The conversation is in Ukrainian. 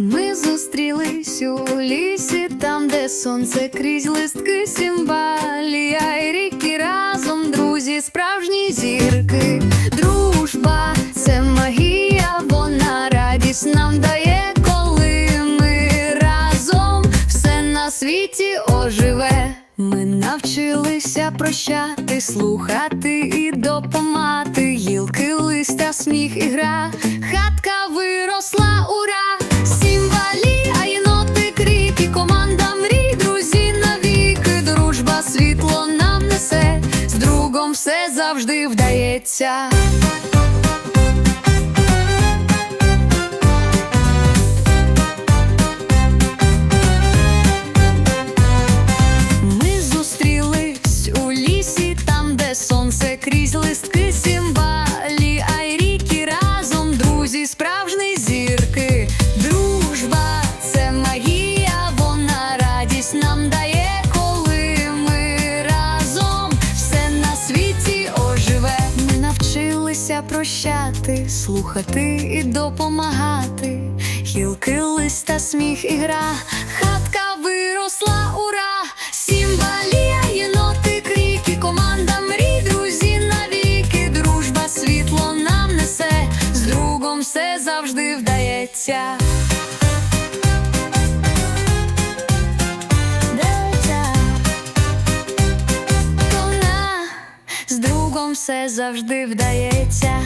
Ми зустрілись у лісі, там, де сонце крізь листки сімбалія і ріки разом, друзі, справжні зірки. Дружба це магія, вона радість нам дає, коли ми разом все на світі оживе. Ми навчилися прощати, слухати і допомагати. Гілки, листя, сміх і гра. Хатка виросла, все завжди вдається. Навчилися прощати, слухати і допомагати. хілки листа, сміх і гра, хатка виросла, ура! Сімбалія, єноти, крики, команда мрій, друзі навіки, дружба, світло нам несе, з другом все завжди. Вдається. все завжди вдається.